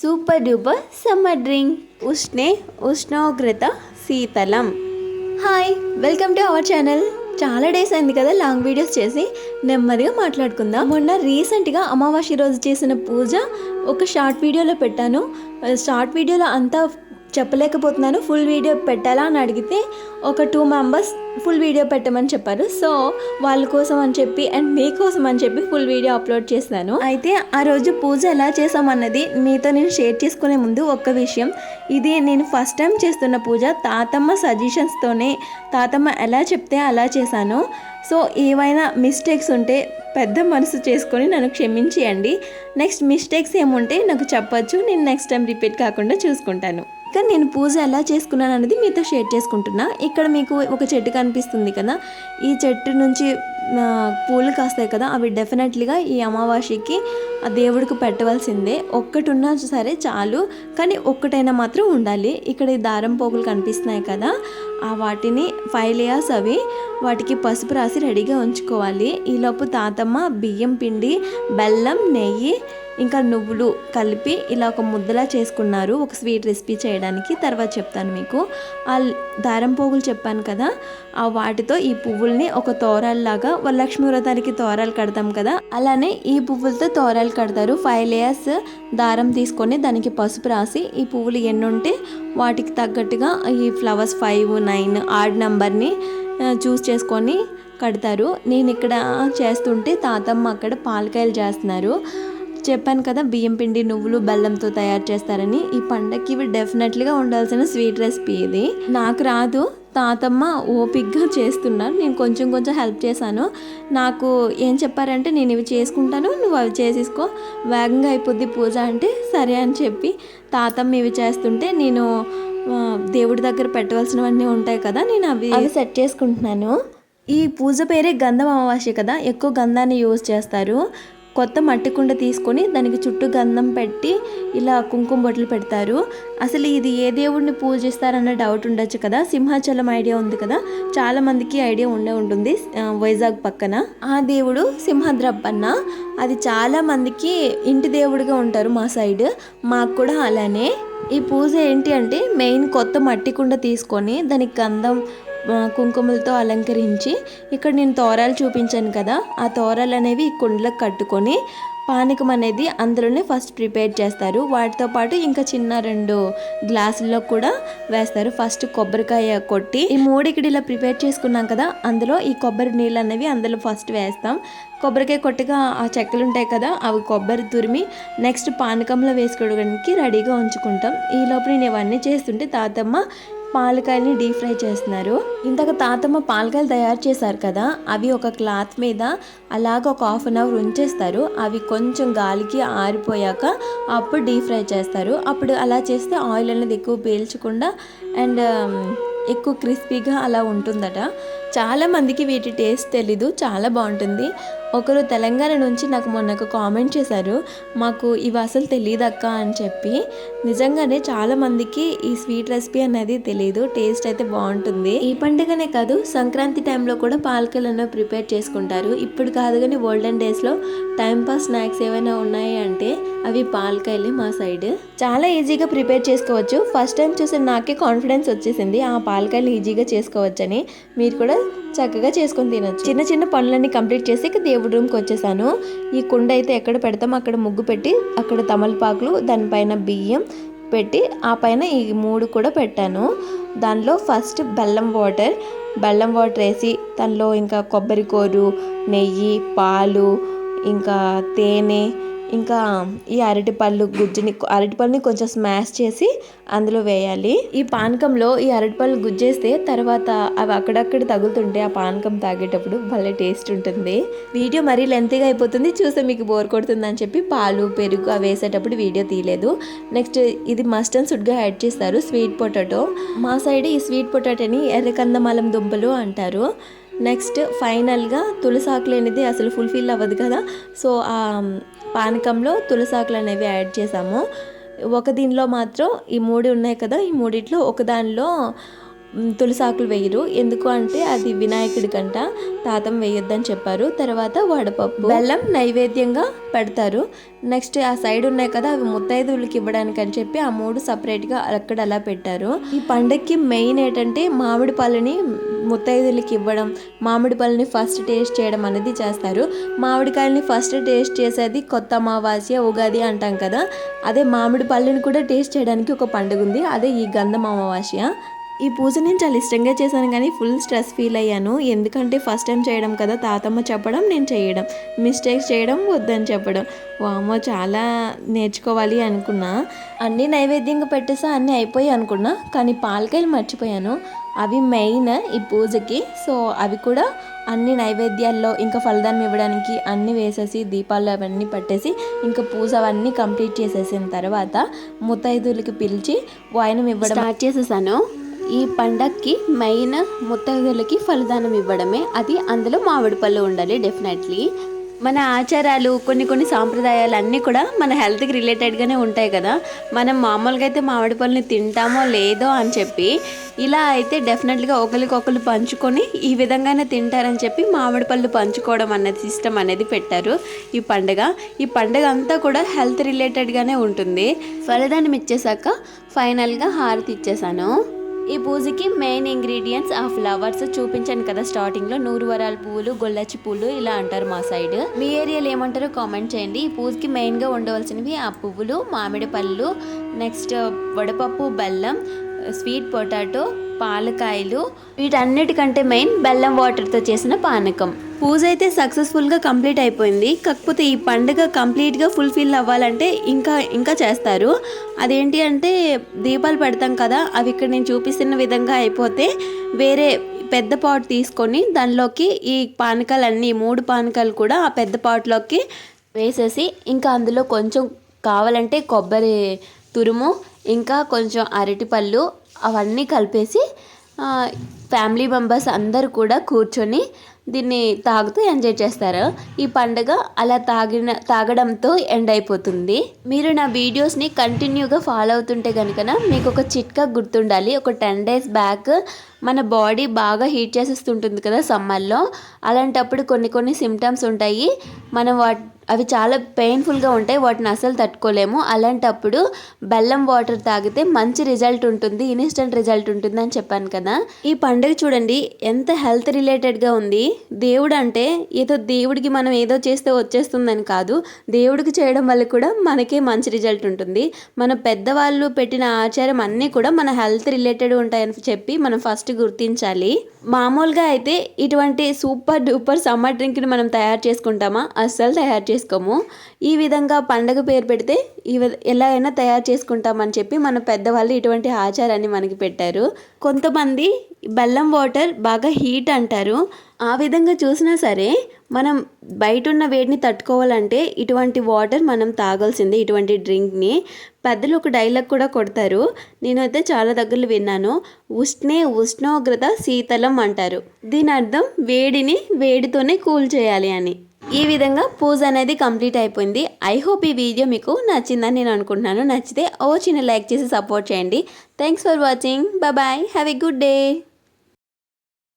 Super duper summer drink ఉష్ణే ఉష్ణోగ్రత శీతలం. Hi welcome to our channel. చాలా డేస్ అయింది కదా లాంగ్ వీడియోస్ చేసి. నెమ్మదిగా మాట్లాడుకుందాం. మొన్న రీసెంట్గా అమావాస్య రోజు చేసిన పూజ ఒక షార్ట్ వీడియోలో పెట్టాను. షార్ట్ వీడియోలో అంతా చెప్పలేకపోతున్నాను. ఫుల్ వీడియో పెట్టాలా అని అడిగితే ఒక టూ మెంబర్స్ ఫుల్ వీడియో పెట్టమని చెప్పారు. సో వాళ్ళ కోసం అని చెప్పి అండ్ మీకోసం అని చెప్పి ఫుల్ వీడియో అప్లోడ్ చేశాను అయితే ఆ రోజు పూజ ఎలా చేసామన్నది మీతో నేను షేర్ చేసుకునే ముందు ఒక్క విషయం. ఇది నేను ఫస్ట్ టైం చేస్తున్న పూజ. తాతమ్మ సజెషన్స్తోనే తాతమ్మ ఎలా చెప్తే అలా చేశాను. సో ఏవైనా మిస్టేక్స్ ఉంటే పెద్ద మనసు చేసుకొని నన్ను క్షమించేయండి. నెక్స్ట్ మిస్టేక్స్ ఏముంటే నాకు చెప్పొచ్చు. నేను నెక్స్ట్ టైం రిపీట్ కాకుండా చూసుకుంటాను. కానీ నేను పూజ ఎలా చేసుకున్నాను అనేది మీతో షేర్ చేసుకుంటున్నా. ఇక్కడ మీకు ఒక చెట్టు కనిపిస్తుంది కదా. ఈ చెట్టు నుంచి పూలు కాస్తాయి కదా. అవి డెఫినెట్లీగా ఈ అమావాస్యకి ఆ దేవుడికి పెట్టవలసిందే. ఒక్కటి ఉన్నా సరే చాలు. కానీ ఒక్కటైనా మాత్రం ఉండాలి. ఇక్కడ ఈ దారం పోగులు కనిపిస్తున్నాయి కదా. ఆ వాటిని ఫైవ్ లేయర్స్ అవి వాటికి పసుపు రాసి రెడీగా ఉంచుకోవాలి. ఈలోపు తాతమ్మ బియ్యం పిండి బెల్లం నెయ్యి ఇంకా నువ్వులు కలిపి ఇలా ఒక ముద్దలా చేసుకున్నారు. ఒక స్వీట్ రెసిపీ చేయడానికి తర్వాత చెప్తాను మీకు. ఆ దారం పోగులు చెప్పాను కదా ఆ వాటితో ఈ పువ్వుల్ని ఒక తోరాల్లాగా వరలక్ష్మి వ్రతానికి తోరాలు కడతాం కదా అలానే ఈ పువ్వులతో తోరాలు కడతారు. ఫైవ్ లేయర్స్ దారం తీసుకొని దానికి పసుపు రాసి ఈ పువ్వులు ఎన్ని ఉంటే వాటికి తగ్గట్టుగా ఈ ఫ్లవర్స్ ఫైవ్ నైన్ ఆడ్ నెంబర్ని చూస్ చేసుకొని కడతారు. నేను ఇక్కడ చేస్తుంటే తాతమ్మ అక్కడ పాలకాయలు చేస్తున్నారు. చెప్పాను కదా బియ్యం పిండి నువ్వులు బెల్లంతో తయారు చేస్తారని. ఈ పండగకి ఇవి డెఫినెట్లీగా ఉండాల్సిన స్వీట్ రెసిపీ ఇది. నాకు రాదు తాతమ్మ ఓపిక్గా చేస్తున్నారు. నేను కొంచెం కొంచెం హెల్ప్ చేశాను. నాకు ఏం చెప్పారంటే నేను ఇవి చేసుకుంటాను నువ్వు అవి చేసేసుకో. వేగంగా అయిపోద్ది పూజ అంటే సరే అని చెప్పి తాతమ్మ ఇవి చేస్తుంటే నేను దేవుడి దగ్గర పెట్టవలసినవన్నీ ఉంటాయి కదా నేను అవి అవి సెట్ చేసుకుంటున్నాను. ఈ పూజ పేరే గంధం అమావాస్య కదా ఎక్కువ గంధాన్ని యూజ్ చేస్తారు. కొత్త మట్టి కుండ తీసుకొని దానికి చుట్టూ గంధం పెట్టి ఇలా కుంకుమ బొట్లు పెడతారు. అసలు ఇది ఏ దేవుడిని పూజిస్తారన్న డౌట్ ఉండొచ్చు కదా. సింహాచలం ఐడియా ఉంది కదా. చాలామందికి ఐడియా ఉండే ఉంటుంది వైజాగ్ పక్కన. ఆ దేవుడు సింహద్రప్పన్న అది చాలామందికి ఇంటి దేవుడిగా ఉంటారు మా సైడ్ మాకు కూడా అలానే. ఈ పూజ ఏంటి అంటే మెయిన్ కొత్త మట్టి కుండ తీసుకొని దానికి గంధం కుంకుమలతో అలంకరించి ఇక్కడ నేను తోరాలు చూపించాను కదా ఆ తోరాలు అనేవి ఈ కుండలకు కట్టుకొని పానకం అనేది అందులోనే ఫస్ట్ ప్రిపేర్ చేస్తారు. వాటితో పాటు ఇంకా చిన్న రెండు గ్లాసుల్లో కూడా వేస్తారు. ఫస్ట్ కొబ్బరికాయ కొట్టి ఈ మూడికిడి ఇలా ప్రిపేర్ చేసుకున్నాం కదా అందులో ఈ కొబ్బరి నీళ్ళు అనేవి అందులో ఫస్ట్ వేస్తాం. కొబ్బరికాయ కొట్టగా ఆ చెక్కలు ఉంటాయి కదా అవి కొబ్బరి తురిమి నెక్స్ట్ పానకంలో వేసుకోవడానికి రెడీగా ఉంచుకుంటాం. ఈ లోపల నేను ఇవన్నీ చేస్తుంటే తాతమ్మ పాలకాయల్ని డీప్ ఫ్రై చేస్తున్నారు. ఇంతక తాతమ్మ పాలకాయలు తయారు చేశారు కదా అవి ఒక క్లాత్ మీద అలాగ ఒక హాఫ్ అన్ అవర్ ఉంచేస్తారు. అవి కొంచెం గాలికి ఆరిపోయాక అప్పుడు డీప్ ఫ్రై చేస్తారు. అప్పుడు అలా చేస్తే ఆయిల్ అనేది ఎక్కువ పీల్చకుండా అండ్ ఎక్కువ క్రిస్పీగా అలా ఉంటుందట. చాలా మందికి వీటి టేస్ట్ తెలీదు చాలా బాగుంటుంది. ఒకరు తెలంగాణ నుంచి నాకు మొన్న ఒక కామెంట్ చేశారు మాకు ఇవి అసలు తెలియదక్క అని చెప్పి. నిజంగానే చాలామందికి ఈ స్వీట్ రెసిపీ అనేది తెలియదు టేస్ట్ అయితే బాగుంటుంది. ఈ పండుగనే కాదు సంక్రాంతి టైంలో కూడా పాలకలను ప్రిపేర్ చేసుకుంటారు. ఇప్పుడు కాదు కానీ ఓల్డెన్ డేస్లో టైం పాస్ స్నాక్స్ ఏమైనా ఉన్నాయి అంటే అవి పాలకాయలే మా సైడ్. చాలా ఈజీగా ప్రిపేర్ చేసుకోవచ్చు. ఫస్ట్ టైం చూసి నాకే కాన్ఫిడెన్స్ వచ్చేసింది ఆ పాలకాయలు ఈజీగా చేసుకోవచ్చని. మీరు కూడా చక్కగా చేసుకొని తినొచ్చు. చిన్న చిన్న పనులన్నీ కంప్లీట్ చేసి ఇక దేవుడి రూమ్కి వచ్చేసాను. ఈ కుండ అయితే ఎక్కడ పెడతామో అక్కడ ముగ్గు పెట్టి అక్కడ తమలపాకులు దానిపైన బియ్యం పెట్టి ఆ పైన ఈ మూడు కూడా పెట్టాను. దానిలో ఫస్ట్ బెల్లం వాటర్ బెల్లం వాటర్ వేసి దానిలో ఇంకా కొబ్బరి కోరు నెయ్యి పాలు ఇంకా తేనె ఇంకా ఈ అరటిపళ్ళు గుజ్జుని అరటిపళ్ళని కొంచెం స్మాష్ చేసి అందులో వేయాలి. ఈ పానకంలో ఈ అరటిపళ్ళు గుజ్జేస్తే తర్వాత అవి అక్కడక్కడ తగులుతుంటే ఆ పానకం తాగేటప్పుడు భలే టేస్ట్ ఉంటుంది. వీడియో మరీ లెంతీగా అయిపోతుంది. చూస్తే మీకు బోర్ కొడుతుంది అని చెప్పి పాలు పెరుగు అవి వేసేటప్పుడు వీడియో తీయలేదు. నెక్స్ట్ ఇది మస్ట్ అండ్ సుడ్గా యాడ్ చేస్తారు. స్వీట్ పొటాటో మా సైడ్ ఈ స్వీట్ పొటాటోని ఎర్రకందమాలం దుంపలు అంటారు. నెక్స్ట్ ఫైనల్గా తులసాకులు అనేది అసలు ఫుల్ఫిల్ అవ్వదు కదా. సో పానకంలో తులసాకులు అనేవి యాడ్ చేసాము ఒక దీనిలో మాత్రం ఈ మూడు ఉన్నాయి కదా ఈ మూడిట్లో ఒక దానిలో తులసాకులు వేయరు. ఎందుకు అంటే అది వినాయకుడికంట తాతం వేయొద్దని చెప్పారు. తర్వాత వడపప్పు బెల్లం నైవేద్యంగా పెడతారు. నెక్స్ట్ ఆ సైడ్ ఉన్నాయి కదా అవి ముత్తైదువులకి ఇవ్వడానికి అని చెప్పి ఆ మూడు సపరేట్గా అక్కడ అలా పెట్టారు. ఈ పండక్కి మెయిన్ ఏంటంటే మామిడి పళ్ళని ముత్తైదులకి ఇవ్వడం మామిడి పళ్ళని ఫస్ట్ టేస్ట్ చేయడం అనేది చేస్తారు. మామిడికాయలని ఫస్ట్ టేస్ట్ చేసేది కొత్త అమావాస్య ఉగాది అంటాం కదా. అదే మామిడి పళ్ళని కూడా టేస్ట్ చేయడానికి ఒక పండుగ ఉంది. అదే ఈ గంధం అమావాస్య. ఈ పూజ నేను చాలా ఇష్టంగా చేశాను కానీ ఫుల్ స్ట్రెస్ ఫీల్ అయ్యాను. ఎందుకంటే ఫస్ట్ టైం చేయడం కదా తాతమ్మ చెప్పడం నేను చేయడం. మిస్టేక్స్ చేయడం వద్దని చెప్పడం. వామో చాలా నేర్చుకోవాలి అనుకున్నా. అన్నీ నైవేద్యంగా పెట్టేసా అన్నీ అయిపోయి అనుకున్నా. కానీ పాలకాయలు మర్చిపోయాను. అవి మెయిన్ ఈ పూజకి. సో అవి కూడా అన్ని నైవేద్యాల్లో ఇంకా ఫలదానం ఇవ్వడానికి అన్నీ వేసేసి దీపాలు అవన్నీ పట్టేసి ఇంకా పూజ అవన్నీ కంప్లీట్ చేసేసిన తర్వాత ముత్తైదులకి పిలిచి వాయనం ఇవ్వడం స్టార్ట్ చేసేసాను. ఈ పండక్కి మెయిన్ ముత్తైదులకి ఫలదానం ఇవ్వడమే. అది అందులో మామిడి పళ్ళు ఉండాలి డెఫినెట్లీ మన ఆచారాలు కొన్ని కొన్ని సాంప్రదాయాలు అన్నీ కూడా మన హెల్త్కి రిలేటెడ్గానే ఉంటాయి కదా. మనం మామూలుగా అయితే మామిడి పళ్ళని తింటామో లేదో అని చెప్పి ఇలా అయితే డెఫినెట్గా ఒకరికొకరు పంచుకొని ఈ విధంగానే తింటారని చెప్పి మామిడి పళ్ళు పంచుకోవడం అన్నది సిస్టమ్ అనేది పెట్టారు ఈ పండుగ. ఈ పండగ అంతా కూడా హెల్త్ రిలేటెడ్గానే ఉంటుంది. ఫలదానం ఇచ్చేసాక ఫైనల్గా హారతి ఇచ్చేసాను ఈ పూజకి మెయిన్ ఇంగ్రీడియంట్స్ ఆ ఫ్లవర్స్ చూపించాను కదా స్టార్టింగ్లో నూరు వరాల పువ్వులు గొల్లచి పూలు ఇలా అంటారు మా సైడ్ మీ ఏరియాలో ఏమంటారో కామెంట్ చేయండి. ఈ పూజకి మెయిన్గా ఉండవలసినవి ఆ పువ్వులు మామిడి పళ్ళు నెక్స్ట్ వడపప్పు బెల్లం స్వీట్ పొటాటో పాలకాయలు. వీటన్నిటికంటే మెయిన్ బెల్లం వాటర్తో చేసిన పానకం. పూజ అయితే సక్సెస్ఫుల్గా కంప్లీట్ అయిపోయింది. కాకపోతే ఈ పండుగ కంప్లీట్గా ఫుల్ఫిల్ అవ్వాలంటే ఇంకా ఇంకా చేస్తారు. అదేంటి అంటే దీపాలు పెడతాం కదా అవి ఇక్కడ నేను చూపిస్తున్న విధంగా అయిపోతే వేరే పెద్ద పాట్ తీసుకొని దానిలోకి ఈ పానకాలన్నీ మూడు పానకాలు కూడా ఆ పెద్ద పాట్లోకి వేసేసి ఇంకా అందులో కొంచెం కావాలంటే కొబ్బరి తురుము ఇంకా కొంచెం అరటిపళ్ళు అవన్నీ కలిపేసి ఫ్యామిలీ మెంబర్స్ అందరు కూడా కూర్చొని దీన్ని తాగుతూ ఎంజాయ్ చేస్తారు. ఈ పండుగ అలా తాగిన తాగడంతో ఎండ్ అయిపోతుంది. మీరు నా వీడియోస్ని కంటిన్యూగా ఫాలో అవుతుంటే కనుక మీకు ఒక చిట్కా గుర్తుండాలి. ఒక టెన్ డేస్ బ్యాక్ మన బాడీ బాగా హీట్ చేసేస్తుంటుంది కదా సమ్మర్లో. అలాంటప్పుడు కొన్ని కొన్ని సిమ్టమ్స్ ఉంటాయి. మనం వాట్ అవి చాలా పెయిన్ఫుల్గా ఉంటాయి. వాటిని అసలు తట్టుకోలేము. అలాంటప్పుడు బెల్లం వాటర్ తాగితే మంచి రిజల్ట్ ఉంటుంది. ఇన్స్టెంట్ రిజల్ట్ ఉంటుంది అని చెప్పాను కదా. ఈ పండుగ చూడండి ఎంత హెల్త్ రిలేటెడ్గా ఉంది. దేవుడు అంటే ఏదో దేవుడికి మనం ఏదో చేస్తే వచ్చేస్తుందని కాదు. దేవుడికి చేయడం వల్ల కూడా మనకే మంచి రిజల్ట్ ఉంటుంది. మన పెద్దవాళ్ళు పెట్టిన ఆచారం అన్నీ కూడా మన హెల్త్ రిలేటెడ్ ఉంటాయని చెప్పి మనం ఫస్ట్ గుర్తించాలి. మామూలుగా అయితే ఇటువంటి సూపర్ డూపర్ సమ్మర్ డ్రింక్ని మనం తయారు చేసుకుంటామా? అస్సలు తయారు చేసుకోము. ఈ విధంగా పండగ పేరు పెడితే ఈ విధ ఎలా అయినా తయారు చేసుకుంటామని చెప్పి మన పెద్దవాళ్ళు ఇటువంటి ఆచారాన్ని మనకి పెట్టారు. కొంతమంది బెల్లం వాటర్ బాగా హీట్ అంటారు. ఆ విధంగా చూసినా సరే మనం బయట ఉన్న వేడిని తట్టుకోవాలంటే ఇటువంటి వాటర్ మనం తాగాల్సిందే ఇటువంటి డ్రింక్ని. పెద్దలు ఒక డైలాగ్ కూడా కొడతారు. నేనైతే చాలా దగ్గరలో విన్నాను. ఉష్ణే ఉష్ణోగ్రత శీతలం అంటారు. దీని అర్థం వేడిని వేడితోనే కూల్ చేయాలి అని. ఈ విధంగా పూజ అనేది కంప్లీట్ అయిపోయింది. ఐ హోప్ ఈ వీడియో మీకు నచ్చిందని నేను అనుకుంటున్నాను. నచ్చితే ఓ చిన్న లైక్ చేసి సపోర్ట్ చేయండి. Thanks for watching. Bye. Have a good day.